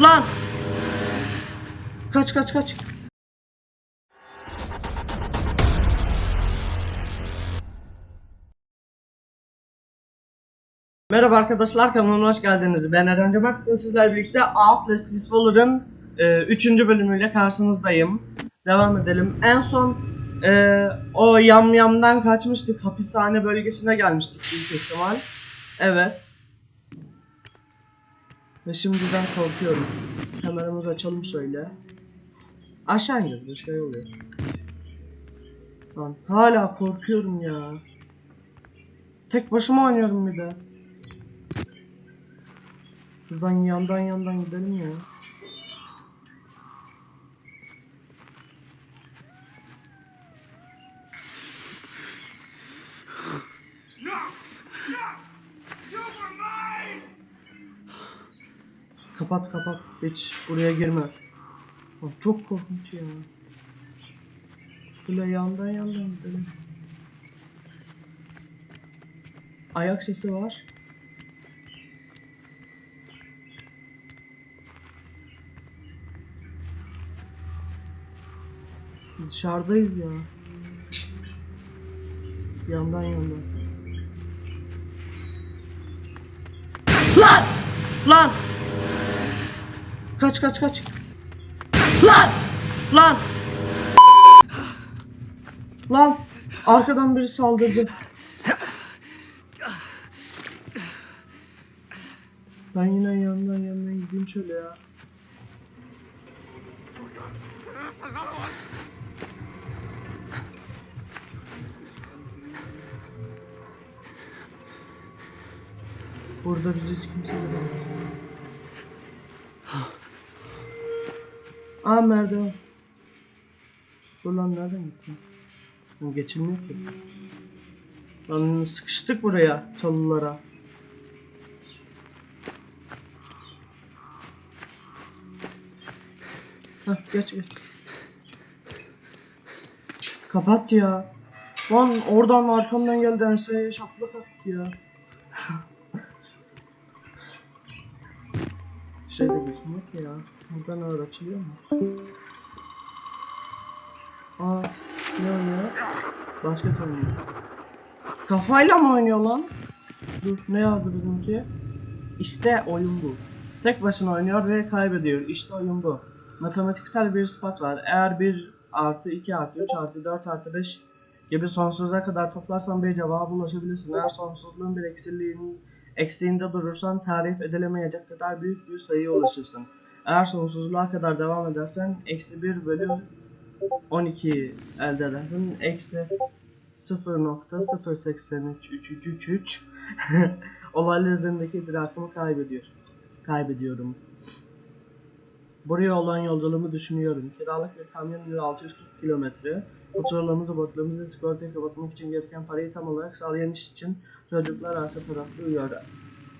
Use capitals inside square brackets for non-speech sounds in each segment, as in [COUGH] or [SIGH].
Lan! Kaç kaç kaç. Merhaba arkadaşlar kanalıma hoş geldiniz. Ben Eren Cemak. Sizlerle birlikte Outlast Whisperer'ın 3. bölümüyle karşınızdayım. Devam edelim. En son e, o yamyamdan kaçmıştık. Hapishane bölgesine gelmiştik büyük ihtimal. Evet. Ve şimdiden korkuyorum. Kameramızı açalım şöyle. Aşağı ineceğiz bir şey oluyor. Lan hala korkuyorum ya. Tek başıma oynuyorum bir de. Buradan yandan yandan gidelim ya. Kapat kapat. Hiç buraya girme. Lan çok korkunç ya. Böyle yandan yandan gidelim. Ayak sesi var. Dışarıdayız ya. Yandan yandan. Lan! Lan! Kaç kaç kaç. Lan! Lan! Lan! Arkadan biri saldırdı. Ben yine yandan yandan gideyim şöyle ya. Burada bizi hiç kimse göremez. Aa merdiven. Dur nereden gittin? Lan geçilmiyor ki. Lan sıkıştık buraya çalılara. Hah geç geç. Kapat ya. Lan oradan arkamdan geldi enseye şaplak attı ya. [LAUGHS] şey de ki ya. Buradan ağır açılıyor mu? Aa ne oynuyor? Basket oynuyor. Kafayla mı oynuyor lan? Dur ne yazdı bizimki? İşte oyun bu. Tek başına oynuyor ve kaybediyor. İşte oyun bu. Matematiksel bir ispat var. Eğer 1 artı 2 artı 3 artı 4 artı 5 gibi sonsuza kadar toplarsan bir cevaba ulaşabilirsin. Eğer sonsuzluğun bir eksiliğinin eksiğinde durursan tarif edilemeyecek kadar büyük bir sayıya ulaşırsın. Eğer sonsuzluğa kadar devam edersen eksi 1 bölü 12 elde edersin. Eksi 0.0833333 [LAUGHS] olaylar üzerindeki idrakımı kaybediyor. Kaybediyorum. Buraya olan yolculuğumu düşünüyorum. Kiralık bir kamyon 640 kilometre. Faturalarımızı, borçlarımızı, sigortayı kapatmak için gereken parayı tam olarak sağlayan iş için çocuklar arka tarafta uyuyor.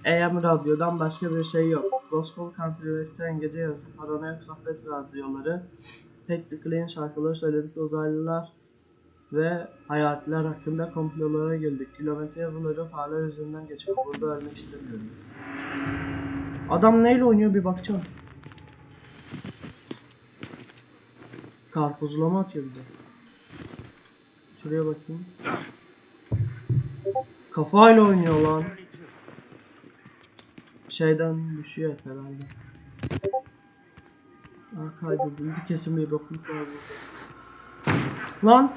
AM radyodan başka bir şey yok. Gospel, country, western, gece yarısı, paranoyak sohbet radyoları, Patsy Cline şarkıları söyledik uzaylılar ve hayatlar hakkında komplolara girdik. Kilometre yazıları fareler yüzünden geçiyor. Burada ölmek istemiyorum. Adam neyle oynuyor bir bakacağım. Karpuzlama atıyor bir de. Şuraya bakayım. Kafayla oynuyor lan. Şeyden düşüyor herhalde. Aa kaydedildi kesin bir bokluk var burada. Lan!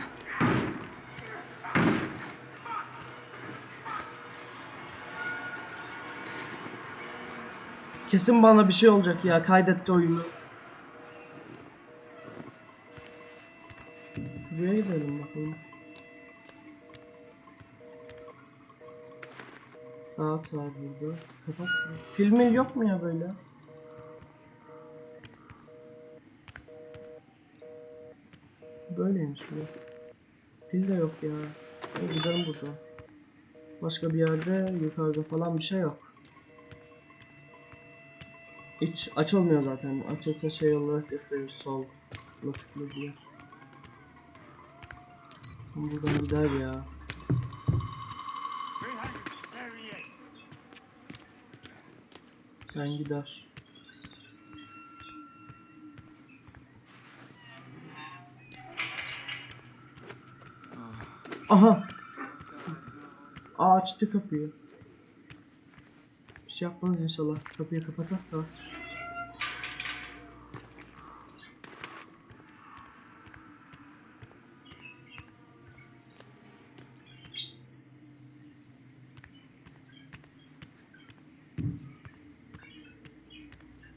Kesin bana bir şey olacak ya kaydetti oyunu. Şuraya gidelim bakalım. Saat var burada. Kapat. Filmi yok mu ya böyle? Böyleymiş bu. Pil de yok ya. Ben gidelim burada. Başka bir yerde yukarıda falan bir şey yok. Hiç açılmıyor zaten. Açılsa şey olarak gösterir sol. Tıklı diye. Buradan gider ya. Gitmen gider. Aha. Aa açtı kapıyı. Bir şey yapmanız inşallah. Kapıyı kapatak da.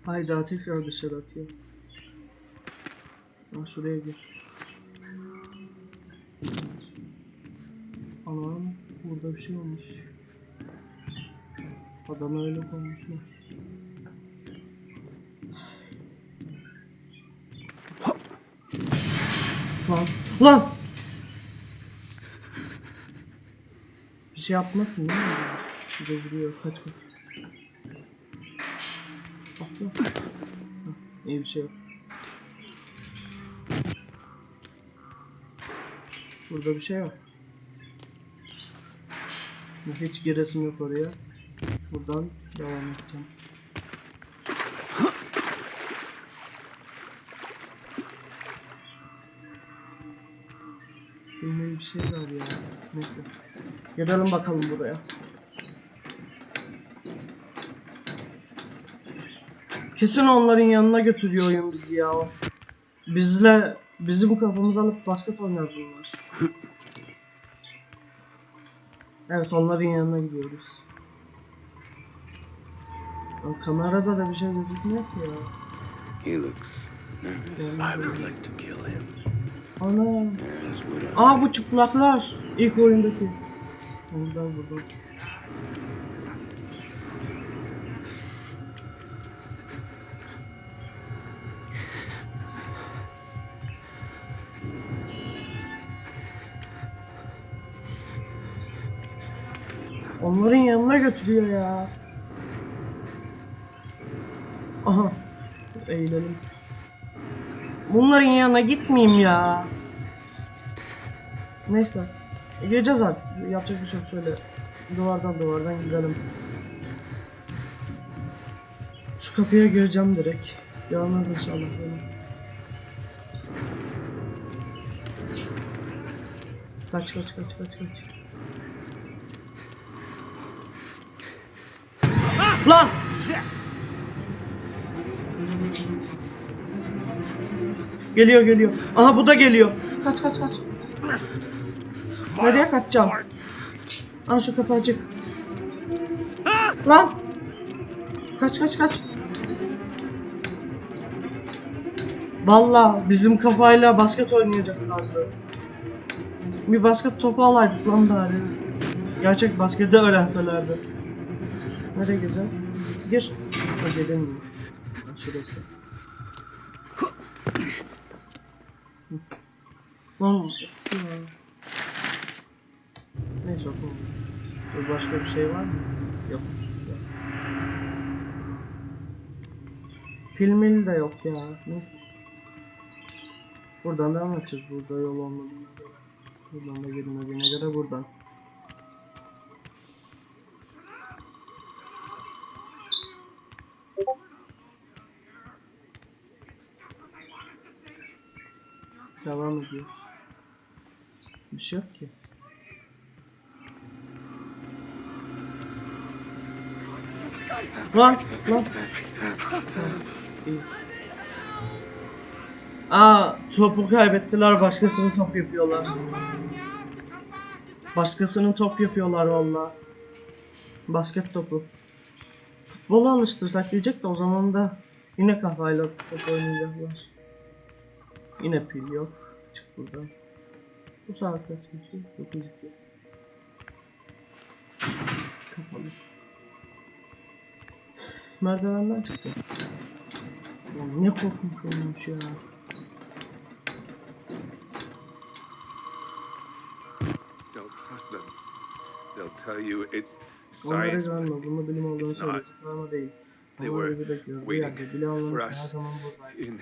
Hayda tekrar dışarı atıyor. Ha şuraya gir. Anam burada bir şey olmuş. Adam öyle koymuşlar. Lan! Lan! Bir şey yapmasın değil mi? Bir de. Kaç kaç. İyi bir şey yok. Burada bir şey yok. Hiç giresim yok oraya. Buradan devam edeceğim. Bilmem bir şey var ya. Neyse. Gidelim bakalım buraya. Kesin onların yanına götürüyor oyun bizi ya. Bizle bizi bu kafamıza alıp basket oynar bunlar. Evet onların yanına gidiyoruz. Ya, kamerada da bir şey gözükmüyor ki ya. He looks nervous. I would like to kill him. Ana. Aa bu çıplaklar. İlk oyundaki. Oradan buradan. Götürüyor ya. Aha. Eğlenelim. Bunların yanına gitmeyeyim ya. Neyse. E, gireceğiz artık. Yapacak bir şey yok şöyle. Duvardan duvardan gidelim. Şu kapıya gireceğim direkt. Görmez inşallah beni. Kaç kaç kaç kaç kaç. Lan! Geliyor geliyor. Aha bu da geliyor. Kaç kaç kaç. Nereye kaçacağım? Aa şu kapı açık. Lan! Kaç kaç kaç. Valla bizim kafayla basket oynayacaklardı. Bir basket topu alaydık lan bari. Gerçek basketi öğrenselerdi. Nereye gireceğiz? Gir. Ha gelemiyor. Şurası. Lan. ya. Neyse okumam. Dur, Başka bir şey var mı? Yok. Filmil de yok ya. Neyse. Buradan devam edeceğiz. Burada yol olmadığına göre. Buradan da girmediğine göre buradan. Devam ediyor. Bir şey yok ki. Lan lan. Aa topu kaybettiler başkasının top yapıyorlar. Başkasının top yapıyorlar valla. Basket topu. Futbola alıştırsak diyecek de o zaman da yine kafayla top oynayacaklar. Yine pil yok. Çık buradan. Bu saat kaç geçiyor? 9 2. Kapalı. Merdivenden çıkacağız. Lan ne korkunç olmuş ya. They'll tell you it's Onlara güvenme. Bunun bilim olduğunu değil. They were waiting for us. In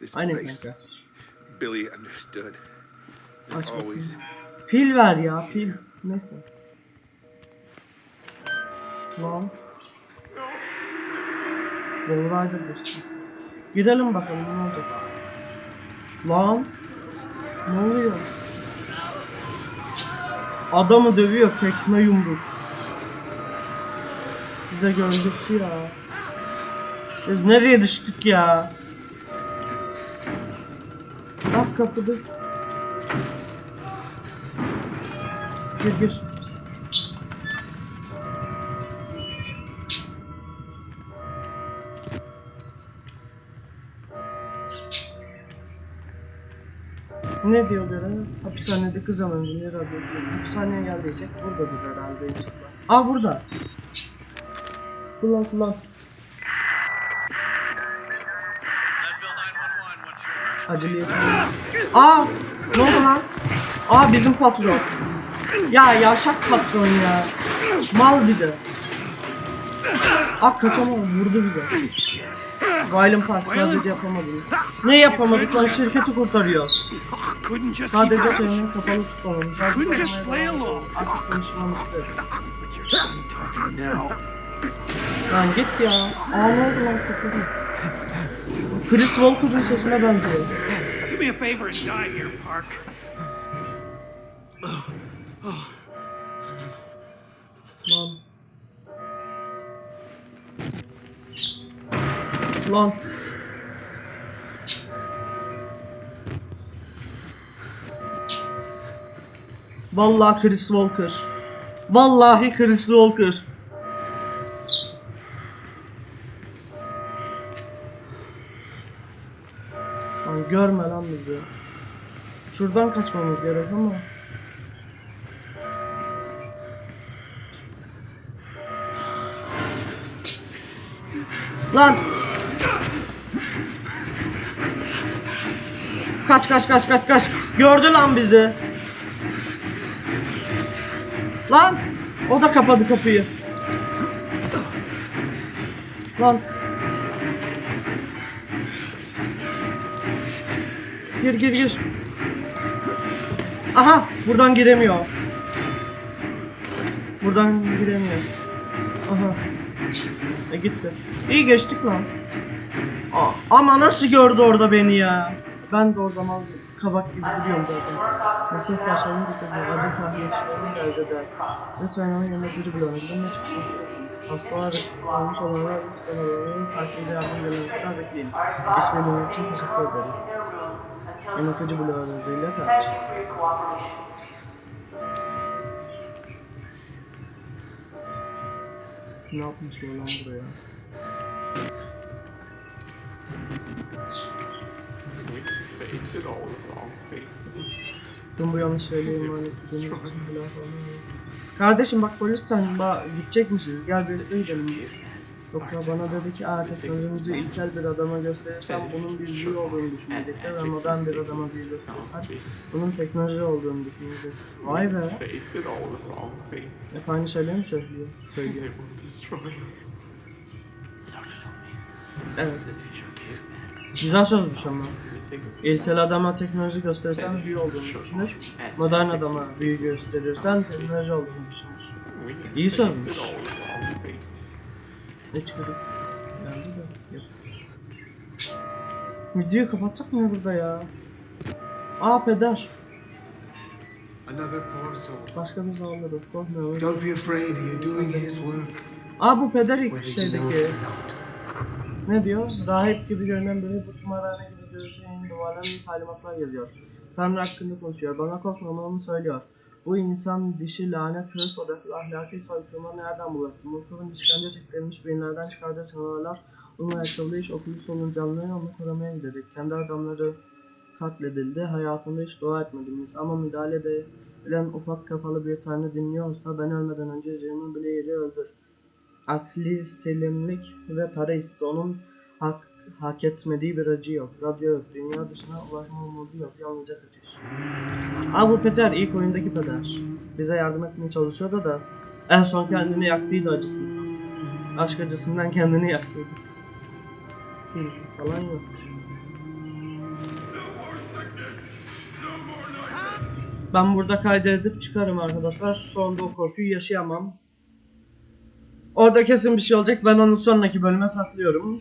this place. Billy understood. Aç Always. Pil ver ya pil. Neyse. Lan. Doğraydı dostum. Gidelim bakalım ne olacak. Lan. Ne oluyor? Adamı dövüyor tekme yumruk. Bir de gölgesi ya. Biz nereye düştük ya? Bak kapıda. Gir gir. Ne diyor göre? Hapishanede kız alınca nerede? Hapishaneye geldiysek buradadır herhalde. Aa burada. Kullan kullan. Acele. Aa! Ne oldu lan? Aa bizim patron. Ya yavşak patron ya. Mal bir de. Aa kaçamadım vurdu bize. Violent Park sadece yapamadım. Ne yapamadık lan şirketi kurtarıyoruz. Sadece çeneni kapalı tutmamız. Sadece edelim. Artık konuşmamızda. Lan git ya. Aa ne oldu lan kapalı. Chris Walker'ın sesine benziyor. Do me a favor and die here, Park. Lan. Lan. Vallahi Chris Walker. Vallahi Chris Walker. Görme lan bizi. Şuradan kaçmamız gerek ama. Lan. Kaç kaç kaç kaç kaç. Gördü lan bizi. Lan. O da kapadı kapıyı. Lan. Gir gir gir. Aha buradan giremiyor. Buradan giremiyor. Aha. E gitti. İyi geçtik lan. Aa, ama nasıl gördü orada beni ya? Ben de orada mal kabak gibi duruyorum zaten. Nasıl başlarını bitirdim. Acı tahmin geldi. Lütfen onun yönetici bile oynadım. Ne çıksın? Hastalar almış olanlar lütfen olanların sakinliğe yardım kadar bekleyin. İsminiz için teşekkür ederiz. Bile aracıyla kaç. Ne yapmışlar lan buraya? Tüm bu yanlış şeyleri iman ettiğiniz için bile Kardeşim bak polis sen ba gidecekmişiz gel birlikte gidelim. Yoksa bana dedi ki aa teknolojimizi ilkel bir adama gösterirsem bunun bir büyü olduğunu düşünecekler ve modern bir adama büyü gösterirsem bunun teknoloji olduğunu düşünecek. Vay be. Hep aynı şeyleri mi söylüyor? Söylüyor. Evet. Güzel sözmüş ama. İlkel adama teknoloji gösterirsen büyü olduğunu düşünür. Modern adama büyü gösterirsen teknoloji olduğunu düşünür. İyi sözmüş. Ne çıkardık? Geldi de. Yok. Videoyu kapatsak mı ya burada ya? Aa peder. Another poor soul. Başka bir zaman olur. Korkmuyorum. Don't be afraid, you're doing his work. Aa bu peder ilk şeydeki. Ne diyor? Rahip gibi görünen biri bu tımarhane gibi gözlerin duvarlarında talimatlar yazıyor. Tanrı hakkında konuşuyor. Bana korkmamamı söylüyor. Bu insan dişi lanet, hırs odaklı ahlaki soykırıma nereden bulaştı? Mutluluğun işkence çektirilmiş beyinlerden çıkardığı canavarlar onun ayakkabılı iş okulu soluncanları onu korumaya gidecek. Kendi adamları katledildi. Hayatında hiç dua etmediniz. Ama müdahale edilen ufak kafalı bir tanrı dinliyorsa ben ölmeden önce bile yeri öldür akli selimlik ve para hissi onun hak, hak etmediği bir acı yok. Radyo yok. Dünya dışına ulaşma umudu yok. Yalnızca kaçış. Aa bu Peter ilk oyundaki Peter. Bize yardım etmeye çalışıyordu da en son kendini yaktıydı acısından. Aşk acısından kendini yaktıydı. Falan yok. Ben burada kaydedip çıkarım arkadaşlar. Şu anda o korkuyu yaşayamam. Orada kesin bir şey olacak. Ben onu sonraki bölüme saklıyorum.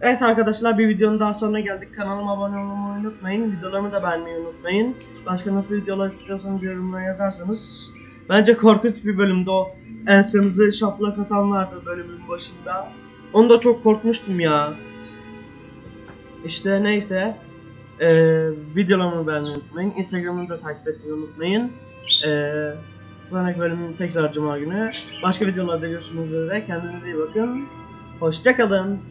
Evet arkadaşlar bir videonun daha sonuna geldik. Kanalıma abone olmayı unutmayın. Videolarımı da beğenmeyi unutmayın. Başka nasıl videolar istiyorsanız yorumlara yazarsanız. Bence korkunç bir bölümde o ensemize şaplak atan vardı bölümün başında. Onda çok korkmuştum ya. İşte neyse. Ee, videolarımı beğenmeyi unutmayın. Instagram'ımı da takip etmeyi unutmayın. Ee, sonraki bölümün tekrar cuma günü. Başka videolarda görüşmek üzere. Kendinize iyi bakın. Hoşçakalın.